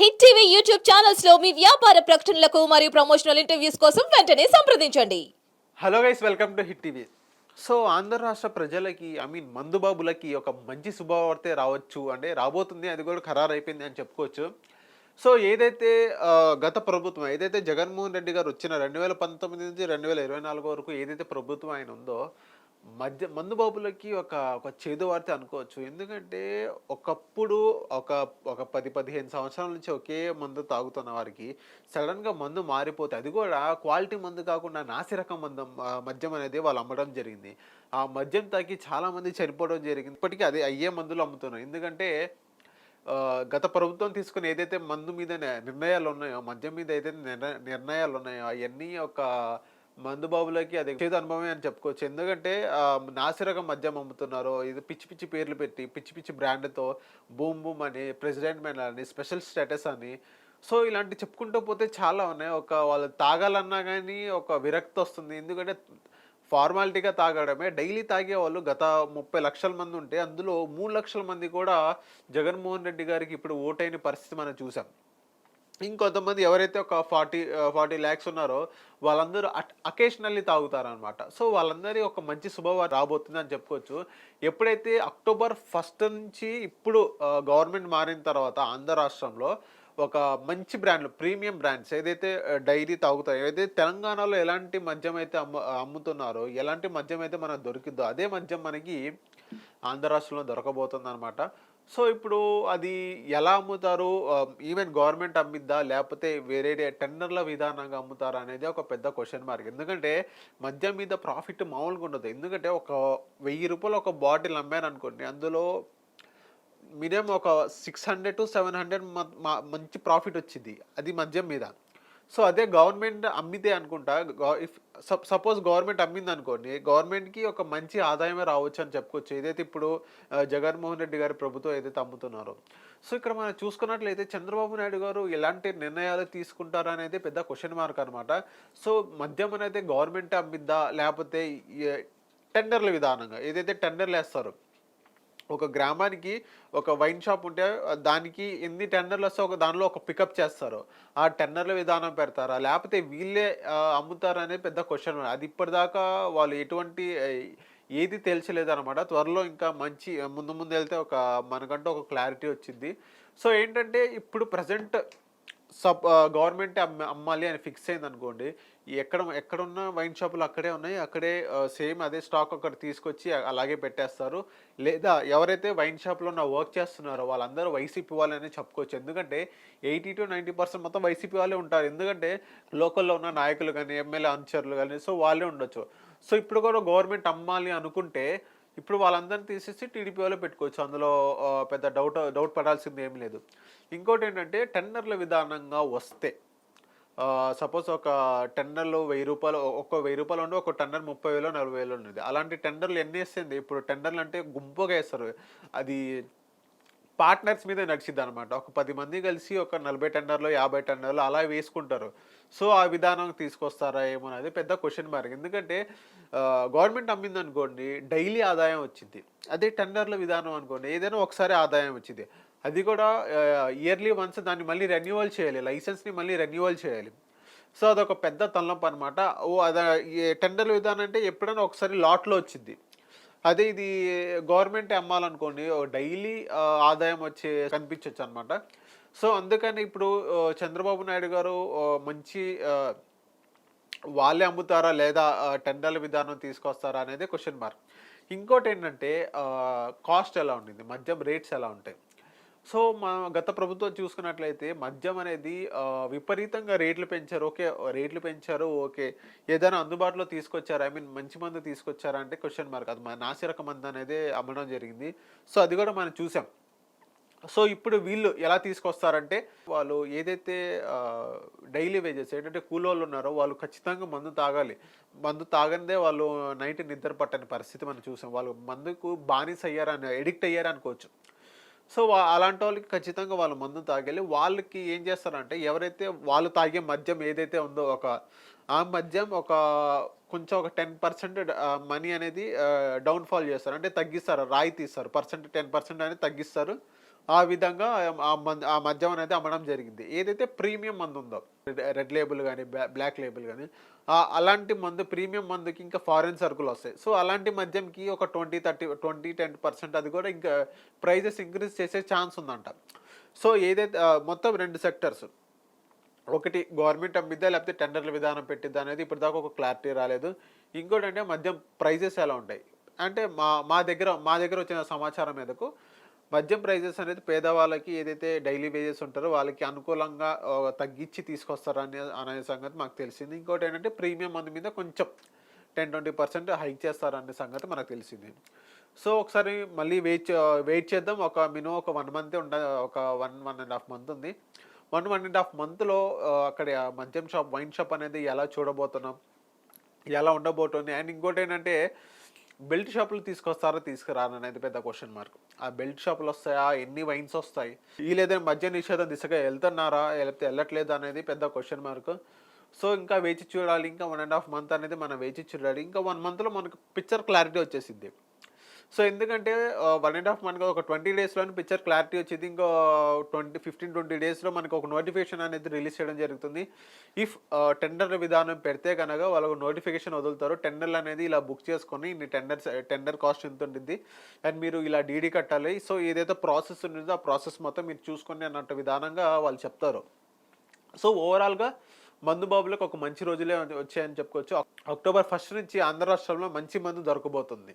Hit TV YouTube ఛానల్స్లో మీ వ్యాపార ప్రకటనలకు మరియు ప్రమోషనల్ ఇంటర్వ్యూస్ కోసం వెంటనే సంప్రదించండి. Hello guys welcome to hit TV so Andhra రాష్ట్ర ప్రజలకి ఐ మీన్ మందుబాబులకి ఒక మంచి శుభవార్తే రావచ్చు అంటే రాబోతుంది అది కూడా ఖరారు అయిపోయింది అని చెప్పుకోవచ్చు. సో ఏదైతే గత ప్రభుత్వం ఏదైతే జగన్మోహన్ రెడ్డి గారు వచ్చిన రెండు వేల పంతొమ్మిది నుంచి రెండు వేల ఇరవై నాలుగు వరకు ఏదైతే ప్రభుత్వం ఆయన ఉందో మధ్య మందుబాబులకి ఒక ఒక చేదు వార్త అనుకోవచ్చు. ఎందుకంటే ఒకప్పుడు ఒక ఒక పది పదిహేను సంవత్సరాల నుంచి ఒకే మందు తాగుతున్న వారికి సడన్గా మందు మారిపోతే అది కూడా క్వాలిటీ మందు కాకుండా నాసిరకం మందు మద్యం అనేది వాళ్ళు అమ్మడం జరిగింది. ఆ మద్యం తాకి చాలా మంది చనిపోవడం జరిగింది. ఇప్పటికీ అది అయ్యే మందులు అమ్ముతున్నారు. ఎందుకంటే గత ప్రభుత్వం తీసుకుని ఏదైతే మందు మీద నిర్ణయాలు ఉన్నాయో మద్యం మీద ఏదైతే నిర్ణయాలు ఉన్నాయో అవన్నీ ఒక మందు బాబులకి అది చేదు అనుభవమే అని చెప్పుకోవచ్చు. ఎందుకంటే నాసిరకం మద్యం అమ్ముతున్నారు ఇది పిచ్చి పిచ్చి పేర్లు పెట్టి పిచ్చి పిచ్చి బ్రాండ్తో బూమ్ బూమ్ అని ప్రెసిడెంట్ మెన్ అని స్పెషల్ స్టేటస్ అని. సో ఇలాంటి చెప్పుకుంటూ పోతే చాలా ఉన్నాయి. ఒక వాళ్ళు తాగాలన్నా కానీ ఒక విరక్తి వస్తుంది. ఎందుకంటే ఫార్మాలిటీగా తాగడమే. డైలీ తాగే వాళ్ళు గత ముప్పై లక్షల మంది ఉంటే అందులో మూడు లక్షల మంది కూడా జగన్మోహన్ రెడ్డి గారికి ఇప్పుడు ఓటైన పరిస్థితి మనం చూసాం. ఇంకొంతమంది ఎవరైతే ఒక ఫార్టీ ఫార్టీ ల్యాక్స్ ఉన్నారో వాళ్ళందరూ అకేషనల్లీ తాగుతారనమాట సో వాళ్ళందరి ఒక మంచి శుభవార్త రాబోతుంది అని చెప్పుకోవచ్చు. ఎప్పుడైతే అక్టోబర్ ఫస్ట్ నుంచి ఇప్పుడు గవర్నమెంట్ మారిన తర్వాత ఆంధ్ర రాష్ట్రంలో ఒక మంచి బ్రాండ్లు ప్రీమియం బ్రాండ్స్ ఏదైతే డైరీ తాగుతాయో ఏదైతే తెలంగాణలో ఎలాంటి మద్యం అయితే అమ్ము అమ్ముతున్నారో ఎలాంటి మద్యం అయితే మనకు దొరికిద్దో అదే మద్యం మనకి ఆంధ్ర రాష్ట్రంలో దొరకబోతుంది అనమాట సో ఇప్పుడు అది ఎలా అమ్ముతారు? ఈవెన్ గవర్నమెంట్ అమ్మిద్దా? లేకపోతే వేరే టెండర్ల విధానంగా అమ్ముతారా? అనేది ఒక పెద్ద క్వశ్చన్ మార్క్. ఎందుకంటే మద్యం మీద ప్రాఫిట్ మామూలుగా ఉండదు. ఎందుకంటే ఒక వెయ్యి రూపాయలు ఒక బాటిల్ అమ్మాను అనుకోండి అందులో మినిమం ఒక six hundred to seven hundred మంచి ప్రాఫిట్ వచ్చింది అది మద్యం మీద. సో అదే గవర్నమెంట్ అమ్మితే అనుకుంటా ఇఫ్ సపోజ్ గవర్నమెంట్ అమ్మింది అనుకోండి గవర్నమెంట్కి ఒక మంచి ఆదాయమే రావచ్చు అని చెప్పుకోవచ్చు. ఏదైతే ఇప్పుడు జగన్మోహన్ రెడ్డి గారి ప్రభుత్వం ఏదైతే అమ్ముతున్నారో. సో ఇక్కడ మనం చూసుకున్నట్లయితే చంద్రబాబు నాయుడు గారు ఎలాంటి నిర్ణయాలు తీసుకుంటారా అనేది పెద్ద క్వశ్చన్ మార్క్ అనమాట సో మద్యం అనేది గవర్నమెంట్ అమ్మిద్దా లేకపోతే టెండర్ల విధానంగా ఏదైతే టెండర్లు వేస్తారో ఒక గ్రామానికి ఒక వైన్ షాప్ ఉంటే దానికి ఎన్ని టెండర్లు వస్తే ఒక దానిలో ఒక పికప్ చేస్తారు. ఆ టెండర్ల విధానం పెడతారా? లేకపోతే వీళ్ళే అమ్ముతారనే అమ్ముతారా అనేది పెద్ద క్వశ్చన్ అది ఇప్పటిదాకా వాళ్ళు ఎటువంటి ఏది తేల్చలేదు అనమాట త్వరలో ఇంకా మంచి ముందు ముందు వెళ్తే ఒక మనకంటూ ఒక క్లారిటీ వచ్చింది. సో ఏంటంటే ఇప్పుడు ప్రజెంట్ సబ్ గవర్నమెంట్ అమ్మాలి అని ఫిక్స్ అయింది అనుకోండి ఎక్కడ ఎక్కడున్న వైన్ షాపులు అక్కడే ఉన్నాయి. అక్కడే సేమ్ అదే స్టాక్ అక్కడ తీసుకొచ్చి అలాగే పెట్టేస్తారు. లేదా ఎవరైతే వైన్ షాప్లో ఉన్న వర్క్ చేస్తున్నారో వాళ్ళందరూ వైసీపీ వాళ్ళని చెప్పుకోవచ్చు. ఎందుకంటే ఎయిటీ టు నైంటీ పర్సెంట్ మొత్తం వైసీపీ వాళ్ళే ఉంటారు. ఎందుకంటే లోకల్లో ఉన్న నాయకులు కానీ ఎమ్మెల్యే అనుచరులు కానీ సో వాళ్ళే ఉండొచ్చు. సో ఇప్పుడు కూడా గవర్నమెంట్ అమ్మాలి అనుకుంటే ఇప్పుడు వాళ్ళందరిని తీసేసి టీడీపీ వాళ్ళు పెట్టుకోవచ్చు. అందులో పెద్ద డౌట్ డౌట్ పడాల్సింది ఏం లేదు. ఇంకోటి ఏంటంటే టెండర్ల విధానంగా వస్తే సపోజ్ ఒక టెండర్లో వెయ్యి రూపాయలు ఒక వెయ్యి రూపాయలు ఉండి ఒక టెండర్ ముప్పై వేలు నలభై వేలు ఉండేది. అలాంటి టెండర్లు ఎన్ని వేస్తుంది ఇప్పుడు టెండర్లు అంటే గుంపుగా వేస్తారు. అది పార్ట్నర్స్ మీద నడిచిద్ది అనమాట ఒక పది మంది కలిసి ఒక నలభై టెండర్లు యాభై టెండర్లు అలా వేసుకుంటారు. సో ఆ విధానం తీసుకొస్తారా ఏమో అనేది పెద్ద క్వశ్చన్ మార్క్ ఎందుకంటే గవర్నమెంట్ అమ్మింది అనుకోండి డైలీ ఆదాయం వచ్చింది అదే టెండర్ల విధానం అనుకోండి ఏదైనా ఒకసారి ఆదాయం వచ్చింది అది కూడా ఇయర్లీ వన్స్ దాన్ని మళ్ళీ రెన్యువల్ చేయాలి లైసెన్స్ని మళ్ళీ రెన్యువల్ చేయాలి. సో అదొక పెద్ద తలనొప్పి అనమాట ఓ అద టెండర్ విధానం అంటే ఎప్పుడైనా ఒకసారి లాట్లో వచ్చింది. అదే ఇది గవర్నమెంట్ అమ్మాలనుకోండి డైలీ ఆదాయం వచ్చే కనిపించవచ్చు అనమాట సో అందుకని ఇప్పుడు చంద్రబాబు నాయుడు గారు మంచి వాళ్ళే అమ్ముతారా లేదా టెండర్ల విధానం తీసుకొస్తారా అనేది క్వశ్చన్ మార్క్ ఇంకోటి ఏంటంటే కాస్ట్ ఎలా ఉండింది మద్యం రేట్స్ ఎలా ఉంటాయి? సో మనం గత ప్రభుత్వం చూసుకున్నట్లయితే మద్యం అనేది విపరీతంగా రేట్లు పెంచారు. ఓకే రేట్లు పెంచారు ఓకే. ఏదైనా అందుబాటులో తీసుకొచ్చారు? ఐ మీన్ మంచి మందు తీసుకొచ్చారా అంటే క్వశ్చన్ మార్క్. అది మన నాసిరక మందు అనేది అమ్మడం జరిగింది. సో అది కూడా మనం చూసాం. సో ఇప్పుడు వీళ్ళు ఎలా తీసుకొస్తారంటే వాళ్ళు ఏదైతే డైలీ వేజెస్ ఏంటంటే కూలోళ్ళు ఉన్నారో వాళ్ళు ఖచ్చితంగా మందు తాగాలి. మందు తాగందే వాళ్ళు నైట్ నిద్ర పట్టని పరిస్థితి మనం చూసాం. వాళ్ళు మందుకు బానిస అయ్యారని ఎడిక్ట్ అయ్యారనుకోవచ్చు. సో అలాంటి వాళ్ళకి ఖచ్చితంగా వాళ్ళు మందు తాగాలి వాళ్ళకి ఏం చేస్తారంటే ఎవరైతే వాళ్ళు తాగే మద్యం ఏదైతే ఉందో ఒక ఆ మద్యం ఒక కొంచెం ఒక టెన్ పర్సెంట్ మనీ అనేది డౌన్ఫాల్ చేస్తారు. అంటే తగ్గిస్తారు రాయితీ ఇస్తారు పర్సెంట్ టెన్ పర్సెంట్ అనేది తగ్గిస్తారు. ఆ విధంగా ఆ ఆ మద్యం అనేది అమ్మడం జరిగింది. ఏదైతే ప్రీమియం మందు ఉందో రెడ్ లేబుల్ కానీ బ్లాక్ లేబుల్ కానీ అలాంటి మందు ప్రీమియం మందుకి ఇంకా ఫారెన్ సరుకులు వస్తాయి. సో అలాంటి మద్యంకి ఒక twenty thirty twenty ten percent అది కూడా ఇంకా ప్రైజెస్ ఇంక్రీజ్ చేసే ఛాన్స్ ఉందంట. సో ఏదైతే మొత్తం రెండు సెక్టర్స్ ఒకటి గవర్నమెంట్ అమ్మిద్దా లేకపోతే టెండర్ల విధానం పెట్టిద్దా అనేది ఇప్పుడు దాకా ఒక క్లారిటీ రాలేదు. ఇంకోటి అంటే మద్యం ప్రైజెస్ ఎలా ఉంటాయి? అంటే మా మా దగ్గర మా దగ్గర వచ్చిన సమాచారం మీదకు మద్యం ప్రైజెస్ అనేది పేదవాళ్ళకి ఏదైతే డైలీ వేజెస్ ఉంటారో వాళ్ళకి అనుకూలంగా తగ్గించి తీసుకొస్తారు అనే అనే సంగతి మాకు తెలిసింది. ఇంకోటి ఏంటంటే ప్రీమియం మందు మీద కొంచెం టెన్ ట్వంటీ పర్సెంట్ హైక్ చేస్తారనే సంగతి మనకు తెలిసింది. సో ఒకసారి మళ్ళీ వెయిట్ వెయిట్ చేద్దాం. ఒక మినిమం ఒక వన్ మంత్ ఉండ ఒక one one and half month ఉంది. వన్ వన్ అండ్ హాఫ్ మంత్లో అక్కడ మద్యం షాప్ వైన్ షాప్ అనేది ఎలా చూడబోతున్నాం ఎలా ఉండబోతుంది? అండ్ ఇంకోటి ఏంటంటే బెల్ట్ షాపులు తీసుకొస్తారా తీసుకురాను అనేది పెద్ద క్వశ్చన్ మార్క్ ఆ బెల్ట్ షాపులు వస్తాయా? ఎన్ని వైన్స్ వస్తాయి? ఈ లేదని మద్య నిషేధం దిశగా వెళ్తున్నారా? లేకపోతే వెళ్ళట్లేదు అనేది పెద్ద క్వశ్చన్ మార్క్ సో ఇంకా వేచి చూడాలి. ఇంకా వన్ అండ్ హాఫ్ మంత్ అనేది మనం వేచి చూడాలి. ఇంకా వన్ మంత్లో మనకు పిక్చర్ క్లారిటీ వచ్చేసింది సో ఎందుకంటే వన్ అండ్ హాఫ్ మనకు ఒక ట్వంటీ డేస్లోనే పిక్చర్ క్లారిటీ వచ్చింది. ఇంకో ట్వంటీ ఫిఫ్టీన్ ట్వంటీ డేస్లో మనకు ఒక నోటిఫికేషన్ అనేది రిలీజ్ చేయడం జరుగుతుంది. ఇఫ్ టెండర్ విధానం పెడితే కనుక వాళ్ళకు నోటిఫికేషన్ వదులుతారు. టెండర్లు అనేది ఇలా బుక్ చేసుకొని ఇన్ని టెండర్స్ టెండర్ కాస్ట్ ఎంత ఉంటుంది అండ్ మీరు ఇలా డీడీ కట్టాలి. సో ఏదైతే ప్రాసెస్ ఉంటుందో ఆ ప్రాసెస్ మొత్తం మీరు చూసుకొని అన్నట్టు విధానంగా వాళ్ళు చెప్తారు. సో ఓవరాల్గా మందు బాబులకు ఒక మంచి రోజులే వచ్చాయని చెప్పుకోవచ్చు. అక్టోబర్ ఫస్ట్ నుంచి ఆంధ్ర రాష్ట్రంలో మంచి మందు దొరకబోతుంది.